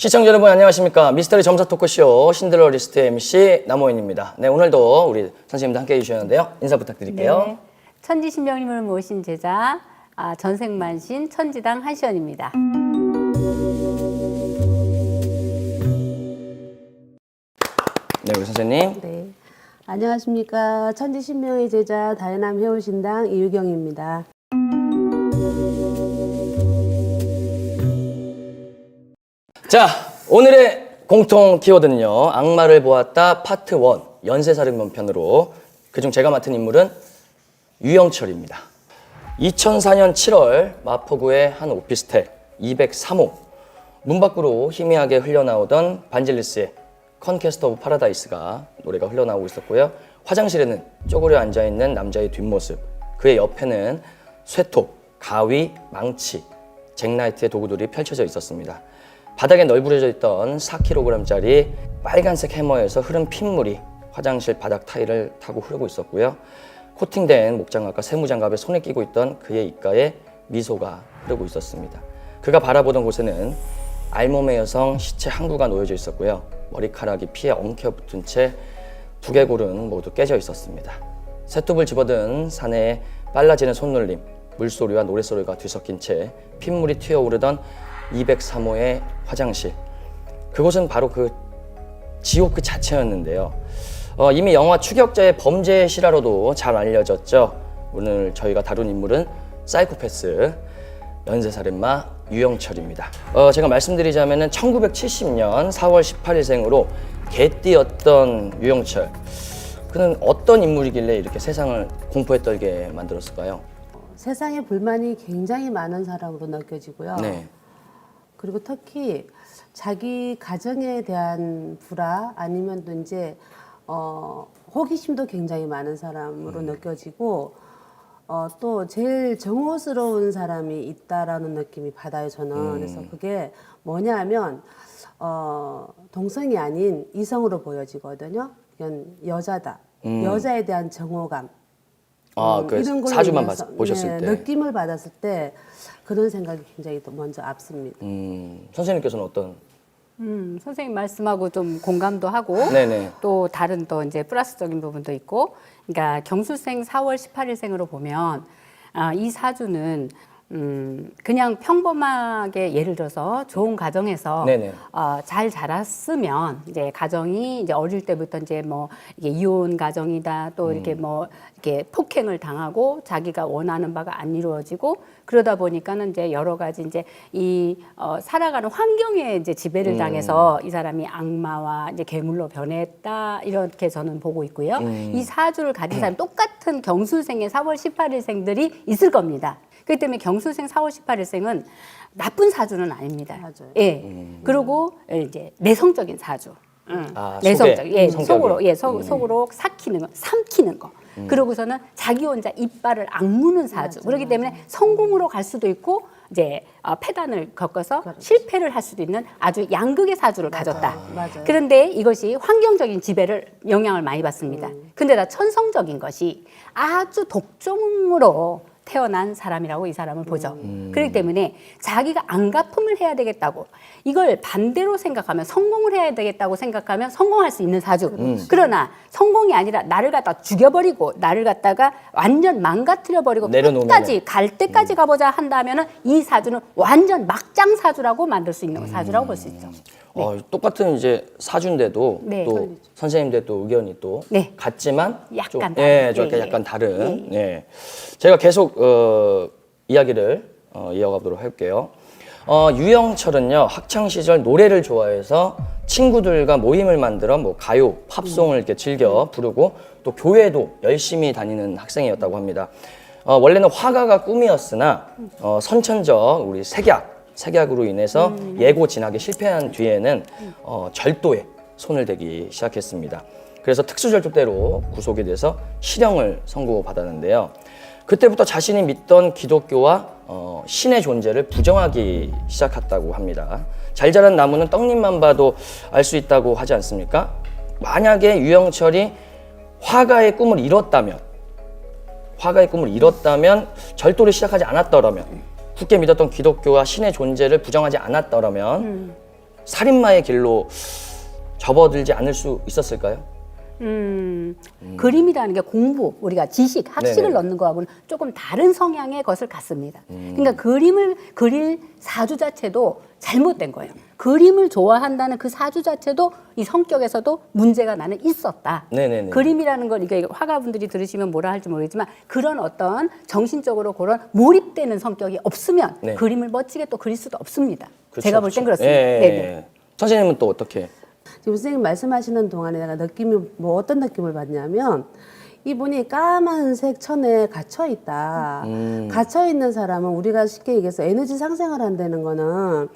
시청자 여러분 안녕하십니까 미스터리 점사 토크쇼 신들러 리스트 MC 남호인입니다. 네 오늘도 우리 선생님도 함께 해주셨는데요 인사 부탁드릴게요. 네. 천지신명님을 모신 제자 아, 전생만신 천지당 한시연입니다. 네 우리 선생님 네. 안녕하십니까. 천지신명의 제자 다이남 회원신당 이유경입니다. 자 오늘의 공통 키워드는요 악마를 보았다 파트 1 연쇄살인범 편으로 그중 제가 맡은 인물은 유영철입니다. 2004년 7월 마포구의 한 오피스텔 203호 문 밖으로 희미하게 흘러나오던 반질리스의 컨퀘스트 오브 파라다이스가 노래가 흘러나오고 있었고요. 화장실에는 쪼그려 앉아 있는 남자의 뒷모습, 그의 옆에는 쇠톱, 가위, 망치, 잭라이트의 도구들이 펼쳐져 있었습니다. 바닥에 널브러져 있던 4kg짜리 빨간색 해머에서 흐른 핏물이 화장실 바닥 타일을 타고 흐르고 있었고요. 코팅된 목장갑과 세무장갑에 손에 끼고 있던 그의 입가에 미소가 흐르고 있었습니다. 그가 바라보던 곳에는 알몸의 여성 시체 한 구가 놓여져 있었고요. 머리카락이 피에 엉켜붙은 채 두개골은 모두 깨져 있었습니다. 쇠톱을 집어든 사내에 빨라지는 손놀림, 물소리와 노랫소리가 뒤섞인 채 핏물이 튀어오르던 203호의 화장실. 그곳은 바로 그 지옥 그 자체였는데요. 어, 이미 영화 추격자의 범죄 실화로도 잘 알려졌죠. 오늘 저희가 다룬 인물은 사이코패스 연쇄살인마 유영철입니다. 어, 제가 말씀드리자면은 1970년 4월 18일생으로 개띠였던 유영철. 그는 어떤 인물이길래 이렇게 세상을 공포에 떨게 만들었을까요? 어, 세상에 불만이 굉장히 많은 사람으로 느껴지고요. 네. 그리고 특히 자기 가정에 대한 불화 아니면 또 이제 어, 호기심도 굉장히 많은 사람으로 느껴지고 어, 또 제일 정오스러운 사람이 있다라는 느낌이 받아요 저는 그래서 그게 뭐냐면 어, 동성이 아닌 이성으로 보여지거든요. 이건 여자다. 여자에 대한 정오감. 아, 음, 그 이런 걸로 사주만 인해서, 봤- 보셨을 네, 때. 느낌을 받았을 때 그런 생각이 굉장히 또 먼저 앞섭니다. 음, 선생님께서는 어떤? 음, 선생님 말씀하고 좀 공감도 하고 네네. 또 다른 또 이제 플러스적인 부분도 있고 그러니까 경수생 4월 18일생으로 보면 아, 이 사주는 음, 그냥 평범하게 예를 들어서 좋은 가정에서 네네. 어, 잘 자랐으면 이제 가정이 이제 어릴 때부터 이제 뭐 이게 이혼 가정이다 또 이렇게 음. 뭐 이렇게 폭행을 당하고 자기가 원하는 바가 안 이루어지고 그러다 보니까는 이제 여러 가지 이제 이 어, 살아가는 환경에 이제 음. 지배를 당해서 이 사람이 악마와 이제 괴물로 변했다 이렇게 저는 보고 있고요. 음. 이 사주를 가진 사람 똑같은 경수생의 4월 18일생들이 있을 겁니다. 그렇기 때문에 경수생 4월 18일생은 나쁜 사주는 아닙니다. 맞아요. 예. 그리고 이제 내성적인 사주. 응. 음. 아, 내성적. 속에, 예, 성격이. 음. 속으로 예, 속, 속으로 삭히는 거, 삼키는 거. 그러고서는 자기 혼자 이빨을 악무는 사주. 그렇기 때문에 성공으로 갈 수도 있고 이제 어, 패단을 겪어서 실패를 할 수도 있는 아주 양극의 사주를 가졌다. 맞아요. 그런데 이것이 환경적인 지배를 영향을 많이 받습니다. 근데 다 천성적인 것이 아주 독종으로 태어난 사람이라고 이 사람을 보죠. 그렇기 때문에 자기가 안가품을 해야 되겠다고 이걸 반대로 생각하면 성공을 해야 되겠다고 생각하면 성공할 수 있는 사주. 그러나 성공이 아니라 나를 갖다 죽여버리고 나를 갖다가 완전 망가뜨려 버리고. 끝까지 갈 때까지 가보자 한다면은 이 사주는 완전 막장 사주라고 만들 수 있는 사주라고 볼 수 있죠. 어, 똑같은 이제 사주인데도 네. 또 선생님들 또 의견이 또 네. 같지만 약간 좀, 다른. 예, 좀 예, 예. 약간 다른. 예. 제가 계속 어, 이야기를 어, 이어가도록 할게요. 어, 유영철은요 학창 시절 노래를 좋아해서 친구들과 모임을 만들어 뭐 가요, 팝송을 이렇게 즐겨 부르고 또 교회도 열심히 다니는 학생이었다고 합니다. 어, 원래는 화가가 꿈이었으나 어, 선천적 우리 색약 색약으로 인해서 예고 진학에 실패한 뒤에는 어, 절도에 손을 대기 시작했습니다. 그래서 특수절도죄로 구속이 돼서 실형을 선고받았는데요. 그때부터 자신이 믿던 기독교와 어, 신의 존재를 부정하기 시작했다고 합니다. 잘 자란 나무는 떡잎만 봐도 알 수 있다고 하지 않습니까? 만약에 유영철이 화가의 꿈을 이뤘다면 화가의 꿈을 이뤘다면 절도를 시작하지 않았더라면 굳게 믿었던 기독교와 신의 존재를 부정하지 않았더라면 살인마의 길로 접어들지 않을 수 있었을까요? 음, 그림이라는 게 공부, 우리가 지식, 학식을 네네. 넣는 거하고는 조금 다른 성향의 것을 갖습니다. 음. 그러니까 그림을 그릴 사주 자체도 잘못된 거예요. 그림을 좋아한다는 그 사주 자체도 이 성격에서도 문제가 나는 있었다. 네네네. 그림이라는 건 이게 화가분들이 들으시면 뭐라 할지 모르겠지만 그런 어떤 정신적으로 그런 몰입되는 성격이 없으면 네. 그림을 멋지게 또 그릴 수도 없습니다. 그렇죠, 제가 볼 땐 그렇죠. 그렇습니다. 예, 예. 예. 선생님은 또 어떻게? 지금 선생님 말씀하시는 동안에 내가 느낌이 뭐 어떤 느낌을 받냐면 이분이 까만색 천에 갇혀 있다. 음. 갇혀 있는 사람은 우리가 쉽게 얘기해서 에너지 상승을 한다는 거는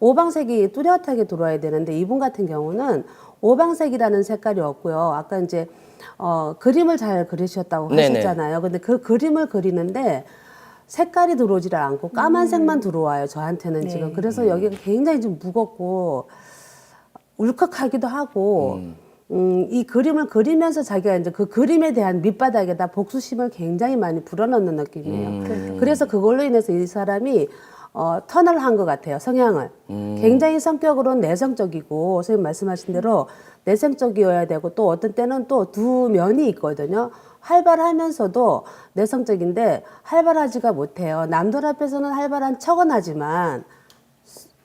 오방색이 뚜렷하게 들어와야 되는데 이분 같은 경우는 오방색이라는 색깔이 없고요. 아까 이제 어, 그림을 잘 그리셨다고 네네. 하셨잖아요. 근데 그 그림을 그리는데 색깔이 들어오질 않고 까만색만 들어와요. 저한테는 지금. 그래서 여기가 굉장히 좀 무겁고 울컥하기도 하고 음, 이 그림을 그리면서 자기가 이제 그 그림에 대한 밑바닥에다 복수심을 굉장히 많이 불어넣는 느낌이에요. 그래서 그걸로 인해서 이 사람이 어, 터널 한것 같아요, 성향을. 굉장히 성격으로는 내성적이고, 선생님 말씀하신 대로 내성적이어야 되고, 또 어떤 때는 또 두 면이 있거든요. 활발하면서도 내성적인데, 활발하지가 못해요. 남들 앞에서는 활발한 척은 하지만,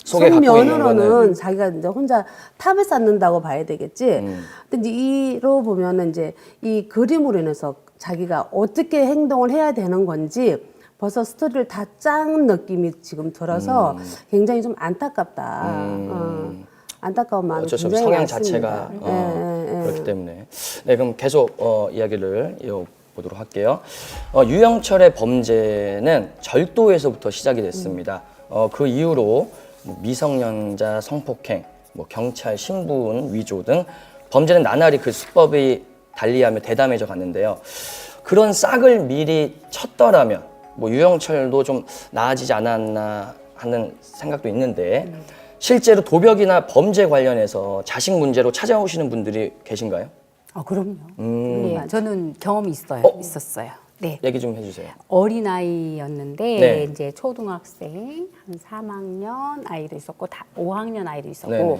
속에 갖고 있는 속면으로는 거는 자기가 이제 혼자 탑을 쌓는다고 봐야 되겠지. 음. 근데 이제 이로 보면은 이제 이 그림으로 인해서 자기가 어떻게 행동을 해야 되는 건지 벌써 스토리를 다 짠 느낌이 지금 들어서 굉장히 좀 안타깝다. 어, 안타까운 마음이 음. 어쩔 수 없이 굉장히 성향 많습니다. 자체가 어, 예, 예, 예. 그렇기 때문에 네 그럼 계속 어, 이야기를 이어보도록 할게요. 어, 유영철의 범죄는 절도에서부터 시작이 됐습니다. 어, 그 이후로 뭐 미성년자 성폭행, 뭐 경찰 신분 위조 등 범죄는 나날이 그 수법이 달리하며 대담해져 갔는데요. 그런 싹을 미리 쳤더라면 뭐 유영철도 좀 나아지지 않았나 하는 생각도 있는데 실제로 도벽이나 범죄 관련해서 자식 문제로 찾아오시는 분들이 계신가요? 아, 그럼요. 음. 네, 저는 경험이 있어요. 어? 있었어요. 네. 얘기 좀 해주세요. 어린아이였는데 네. 이제 초등학생 한 3학년 아이도 있었고 다 5학년 아이도 있었고 네네.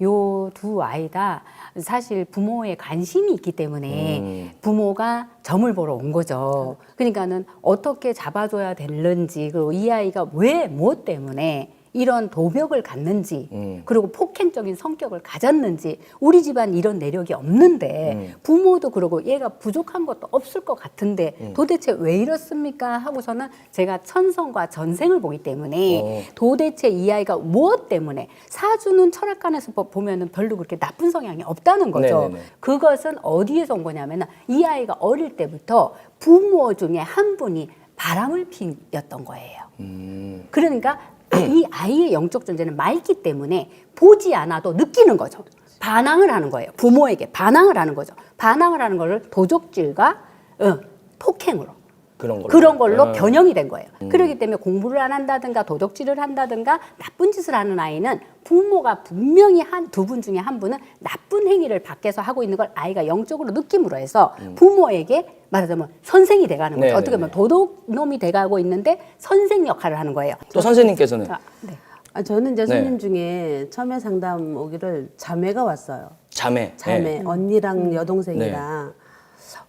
요두 아이 다 사실 부모의 관심이 있기 때문에 음. 부모가 점을 보러 온 거죠. 그러니까는 어떻게 잡아줘야 되는지 그리고 이 아이가 왜 무엇 때문에 이런 도벽을 갖는지 음. 그리고 폭행적인 성격을 가졌는지 우리 집안 이런 내력이 없는데 음. 부모도 그러고 얘가 부족한 것도 없을 것 같은데 음. 도대체 왜 이렇습니까 하고서는 제가 천성과 전생을 보기 때문에 어. 도대체 이 아이가 무엇 때문에 사주는 철학관에서 보- 보면은 별로 그렇게 나쁜 성향이 없다는 거죠. 네네네. 그것은 어디에서 온 거냐면 이 아이가 어릴 때부터 부모 중에 한 분이 바람을 피웠던 거예요. 음. 그러니까 이 아이의 영적 존재는 맑기 때문에 보지 않아도 느끼는 거죠. 반항을 하는 거예요. 부모에게 반항을 하는 거죠. 반항을 하는 거를 도적질과 어, 폭행으로 그런 걸로. 그런 걸로 어. 변형이 된 거예요. 그렇기 때문에 공부를 안 한다든가 도적질을 한다든가 나쁜 짓을 하는 아이는 부모가 분명히 한 두 분 중에 한 분은 나쁜 행위를 밖에서 하고 있는 걸 아이가 영적으로 느낌으로 해서 부모에게 말하자면 선생이 돼가는 거죠. 음. 네네네. 어떻게 보면 도둑놈이 돼가고 있는데 선생 역할을 하는 거예요. 또 선생님께서는 아, 네. 아, 저는 이제 네. 손님 중에 처음에 상담 오기를 자매가 왔어요. 자매. 자매 네. 언니랑 여동생이랑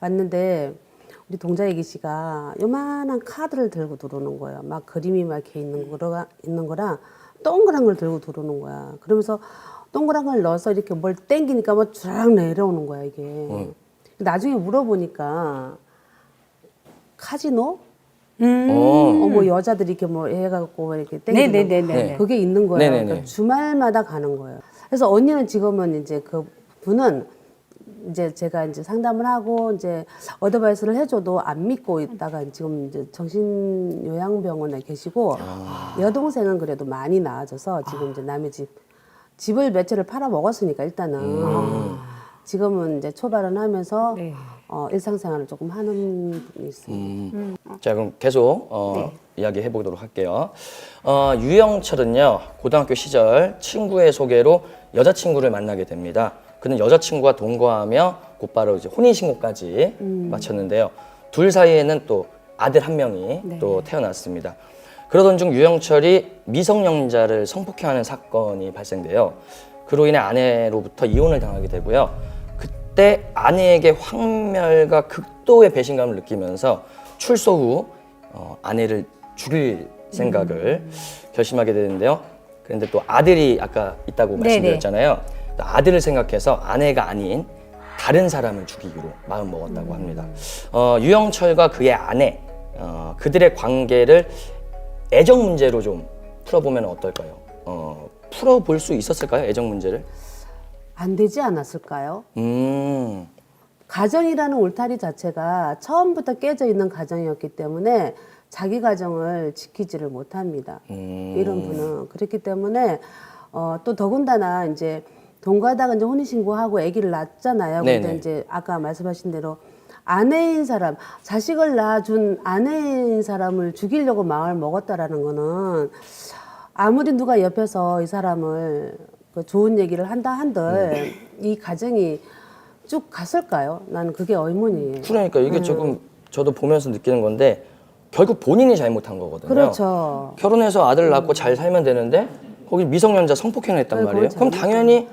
왔는데 우리 동자애기 씨가 요만한 카드를 들고 들어오는 거예요. 막 그림이 막 이렇게 있는 거가 있는 거랑 동그란 걸 들고 들어오는 거야. 그러면서 동그란 걸 넣어서 이렇게 뭘 땡기니까 뭐쫙 내려오는 거야 이게. 나중에 물어보니까 카지노? 어. 어, 뭐 여자들이 이렇게 뭐 해갖고 이렇게 땡기는 네네네네. 네. 그게 있는 거예요. 그러니까 주말마다 가는 거예요. 그래서 언니는 지금은 이제 그 분은 이제 제가 이제 상담을 하고 이제 어드바이스를 해줘도 안 믿고 있다가 지금 이제 정신요양병원에 계시고 여동생은 그래도 많이 나아져서 지금 이제 남의 집 집을 몇 채를 팔아 먹었으니까 일단은 지금은 이제 초발은 하면서 네. 어, 일상생활을 조금 하는 분이 있어요. 음. 자 그럼 계속 어, 이야기 해보도록 할게요. 어, 유영철은요 고등학교 시절 친구의 소개로 여자친구를 만나게 됩니다. 그는 여자친구와 동거하며 곧바로 이제 혼인신고까지 마쳤는데요. 둘 사이에는 또 아들 한 명이 또 태어났습니다. 그러던 중 유영철이 미성년자를 성폭행하는 사건이 발생돼요. 그로 인해 아내로부터 이혼을 당하게 되고요. 그때 아내에게 황멸과 극도의 배신감을 느끼면서 출소 후 어, 아내를 죽일 생각을 결심하게 되는데요. 그런데 또 아들이 아까 있다고 네네. 말씀드렸잖아요. 또 아들을 생각해서 아내가 아닌 다른 사람을 죽이기로 마음 먹었다고 합니다. 어, 유영철과 그의 아내 어, 그들의 관계를 애정 문제로 좀 풀어보면 어떨까요? 어, 풀어볼 수 있었을까요? 애정 문제를? 안 되지 않았을까요? 음, 가정이라는 울타리 자체가 처음부터 깨져 있는 가정이었기 때문에 자기 가정을 지키지를 못합니다. 음. 이런 분은 그렇기 때문에 어, 또 더군다나 이제 동가다가 이제 혼인 신고하고 아기를 낳잖아요. 근데 네네. 이제 아까 말씀하신 대로 아내인 사람, 자식을 낳아준 아내인 사람을 죽이려고 마음을 먹었다라는 거는 아무리 누가 옆에서 이 사람을 그 좋은 얘기를 한다 한들 이 가정이 쭉 갔을까요? 나는 그게 의문이에요. 그러니까 음. 이게 조금 저도 보면서 느끼는 건데 결국 본인이 잘못한 거거든요. 그렇죠. 결혼해서 아들 낳고 잘 살면 되는데 거기 미성년자 성폭행을 했단 네, 말이에요. 그럼 당연히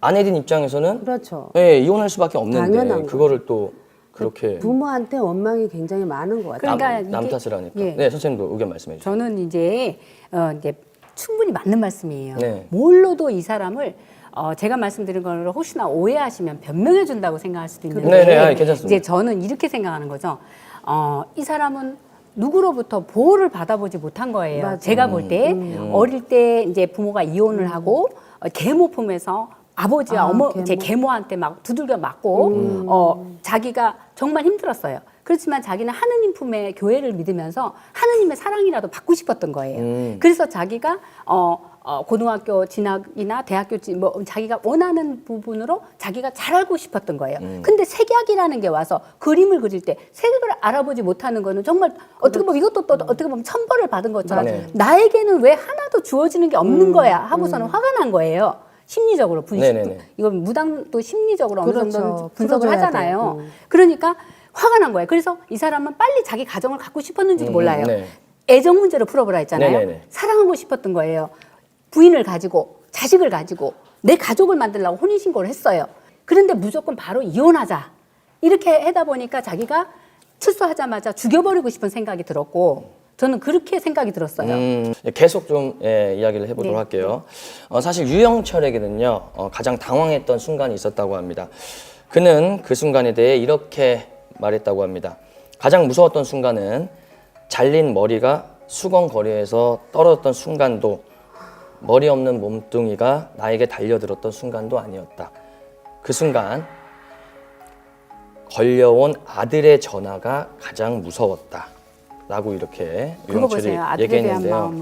아내인 입장에서는 그렇죠. 예, 이혼할 수밖에 없는데 당연한 그거를 또 그렇게 부모한테 원망이 굉장히 많은 것 같아요. 그러니까 남, 남 이게- 탓을 하니까. 예. 네, 선생님도 의견 말씀해 주세요. 저는 이제 어 이제 충분히 맞는 말씀이에요. 네. 뭘로도 이 사람을 어 제가 말씀드린 거를 혹시나 오해하시면 변명해 준다고 생각할 수도 있는데 네, 네, 아니, 괜찮습니다. 이제 저는 이렇게 생각하는 거죠. 어이 사람은 누구로부터 보호를 받아보지 못한 거예요. 맞아요. 제가 볼때 음. 어릴 때 이제 부모가 이혼을 하고 어, 계모 품에서 아버지와 아, 어머 계모. 제 계모한테 막 두들겨 맞고 어 자기가 정말 힘들었어요. 그렇지만 자기는 하느님 품에 교회를 믿으면서 하느님의 사랑이라도 받고 싶었던 거예요. 음. 그래서 자기가 어, 어 고등학교 진학이나 대학교 진- 뭐 자기가 원하는 부분으로 자기가 잘하고 싶었던 거예요. 음. 근데 색약이라는 게 와서 그림을 그릴 때 색을 알아보지 못하는 거는 정말 어떻게 보면 이것도 또 어떻게 보면 천벌을 받은 것처럼 맞아요. 나에게는 왜 하나도 주어지는 게 없는 거야 하고서는 화가 난 거예요. 심리적으로 분식. 이건 무당도 심리적으로 어느 그렇죠. 정도 분석을 하잖아요. 돼. 음. 그러니까 화가 난 거예요. 그래서 이 사람은 빨리 자기 가정을 갖고 싶었는지도 음, 몰라요. 네. 애정 문제로 풀어보라 했잖아요. 네네네. 사랑하고 싶었던 거예요. 부인을 가지고 자식을 가지고 내 가족을 만들려고 혼인 신고를 했어요. 그런데 무조건 바로 이혼하자. 이렇게 하다 보니까 자기가 출소하자마자 죽여버리고 싶은 생각이 들었고 저는 그렇게 생각이 들었어요. 음, 계속 좀 예, 이야기를 해보도록 네. 할게요. 어, 사실 유영철에게는요 어, 가장 당황했던 순간이 있었다고 합니다. 그는 그 순간에 대해 이렇게 말했다고 합니다. 가장 무서웠던 순간은 잘린 머리가 수건 거리에서 떨어졌던 순간도 머리 없는 몸뚱이가 나에게 달려들었던 순간도 아니었다. 그 순간 걸려온 아들의 전화가 가장 무서웠다. 라고 이렇게 유영철이 얘기했는데요.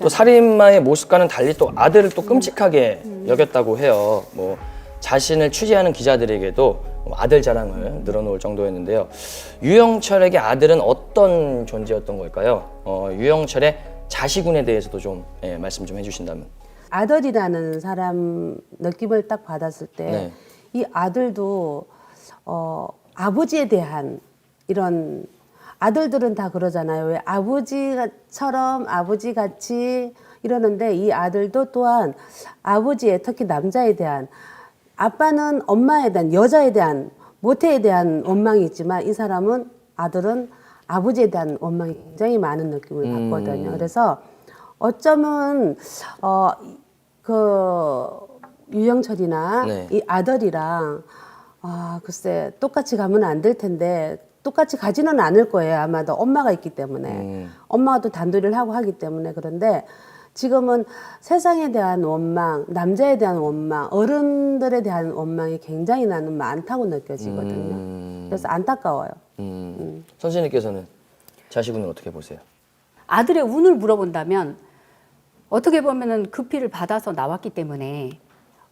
또 살인마의 모습과는 달리 또 아들을 또 끔찍하게 여겼다고 해요. 뭐 자신을 취재하는 기자들에게도 아들 자랑을 늘어놓을 정도였는데요. 유영철에게 아들은 어떤 존재였던 걸까요? 어, 유영철의 자식운에 대해서도 좀 예, 말씀 좀 해주신다면. 아들이라는 사람 느낌을 딱 받았을 때이 네. 아들도 어, 아버지에 대한 이런 아들들은 다 그러잖아요. 왜 아버지처럼 아버지 같이 이러는데 이 아들도 또한 아버지의 특히 남자에 대한 아빠는 엄마에 대한 여자에 대한 모태에 대한 원망이 있지만 이 사람은 아들은 아버지에 대한 원망이 굉장히 많은 느낌을 받거든요. 그래서 어쩌면 어그 유영철이나 네. 이 아들이랑 아 글쎄 똑같이 가면 안 될 텐데 똑같이 가지는 않을 거예요 아마도 엄마가 있기 때문에 음. 엄마가 또 단도리를 하고 하기 때문에 그런데 지금은 세상에 대한 원망 남자에 대한 원망 어른들에 대한 원망이 굉장히 나는 많다고 느껴지거든요 음. 그래서 안타까워요 음. 선생님께서는 자식운을 어떻게 보세요? 아들의 운을 물어본다면 어떻게 보면은 그 피를 받아서 나왔기 때문에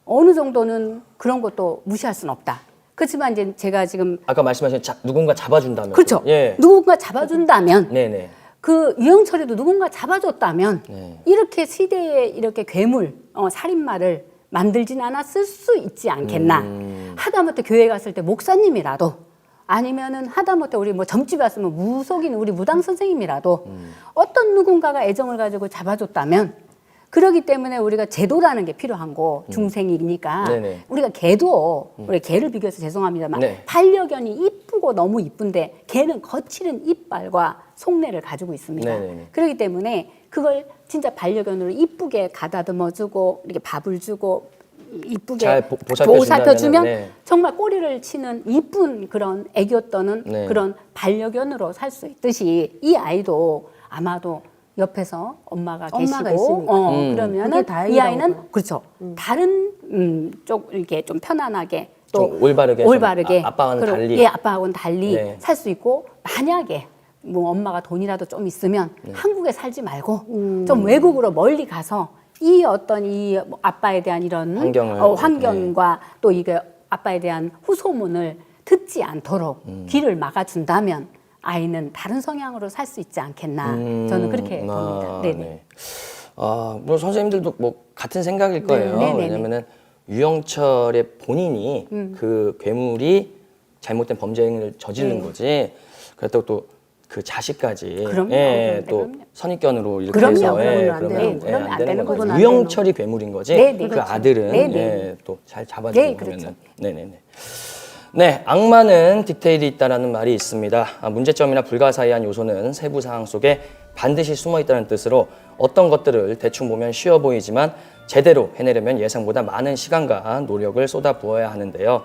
어느 정도는 그런 것도 무시할 수는 없다. 그렇지만 이제 제가 지금 아까 말씀하신 자, 누군가 잡아준다면. 그렇죠. 예. 누군가 잡아준다면 네네. 그 유영철이도 누군가 잡아줬다면 네. 이렇게 시대에 이렇게 괴물 어, 살인마를 만들진 않았을 수 있지 않겠나. 음. 하다못해 교회 갔을 때 목사님이라도 아니면은 하다못해 우리 뭐 점집에 왔으면 무속인 우리 무당 선생님이라도 어떤 누군가가 애정을 가지고 잡아줬다면 그러기 때문에 우리가 제도라는 게 필요한 거 중생이니까 네네. 우리가 개도 우리 개를 비교해서 죄송합니다만 네. 반려견이 이쁘고 너무 이쁜데 개는 거칠은 이빨과 속내를 가지고 있습니다. 네네네. 그렇기 때문에 그걸 진짜 반려견으로 이쁘게 가다듬어 주고 이렇게 밥을 주고 이쁘게 보- 보살펴 준다면은, 네. 정말 꼬리를 치는 이쁜 그런 애교 떠는 네. 그런 반려견으로 살 수 있듯이 이 아이도 아마도 옆에서 엄마가 엄마가 계시고 있으니까. 어, 음. 그러면은 이 아이는 봐요. 그렇죠 다른 음, 쪽 이렇게 좀 편안하게 또 좀 올바르게 좀 올바르게 아- 아빠와는 그리고 달리. 예 아빠하고는 달리 네. 살 수 있고 만약에 뭐 엄마가 돈이라도 좀 있으면 네. 한국에 살지 말고 음. 좀 외국으로 멀리 가서 이 어떤 이뭐 아빠에 대한 이런 환경을, 어, 환경과 또 이게 아빠에 대한 후소문을 듣지 않도록 음. 귀를 막아준다면 아이는 다른 성향으로 살 수 있지 않겠나 음, 저는 그렇게 아, 봅니다. 네네. 네. 아, 뭐 선생님들도 뭐 같은 생각일 거예요. 네 네 네. 왜냐면은 유영철의 본인이 음. 그 괴물이 잘못된 범죄 행위를 저지른 네. 거지. 그렇다고 또 그 자식까지 그럼요. 예, 그럼요. 또 그럼요. 선입견으로 이렇게 그럼요. 해서 예, 그러면 안 그러면. 예, 그러면 안 되는 거죠. 유영철이 괴물인 거지. 네 네. 그 그렇죠. 아들은 네 네. 예, 또 잘 잡아주고 네, 그렇죠. 하면은 네네네. 네, 악마는 디테일이 있다라는 말이 있습니다. 아, 문제점이나 불가사의한 요소는 세부 사항 속에 반드시 숨어 있다는 뜻으로 어떤 것들을 대충 보면 쉬워 보이지만 제대로 해내려면 예상보다 많은 시간과 노력을 쏟아 부어야 하는데요.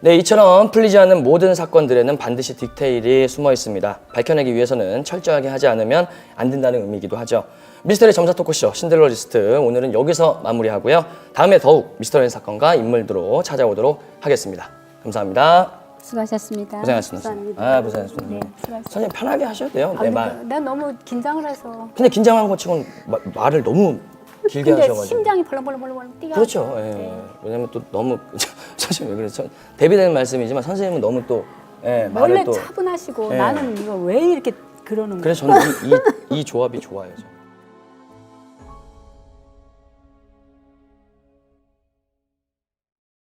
네, 이처럼 풀리지 않는 모든 사건들에는 반드시 디테일이 숨어 있습니다. 밝혀내기 위해서는 철저하게 하지 않으면 안 된다는 의미이기도 하죠. 미스터리 점사 토크쇼 신들러 리스트 오늘은 여기서 마무리하고요. 다음에 더욱 미스터리 사건과 인물들로 찾아오도록 하겠습니다. 감사합니다. 수고하셨습니다. 고생하셨습니다. 감사합니다. 아, 고생하셨습니다. 네, 수고하셨습니다. 선생님 편하게 하셔도 돼요. 아, 내 근데 말. 난 너무 긴장을 해서. 근데 긴장한 것 치고는 마- 말을 너무 길게 근데 하셔가지고. 심장이 벌렁벌렁벌렁 뛰가. 그렇죠. 예. 네. 왜냐면 또 너무 선생님 왜 그래서 대비되는 말씀이지만 선생님은 너무 또 예, 말을 원래 또 차분하시고 예. 나는 이거 왜 이렇게 그러는 거야? 그래서 저는 이, 이, 이 조합이 좋아요. 저는.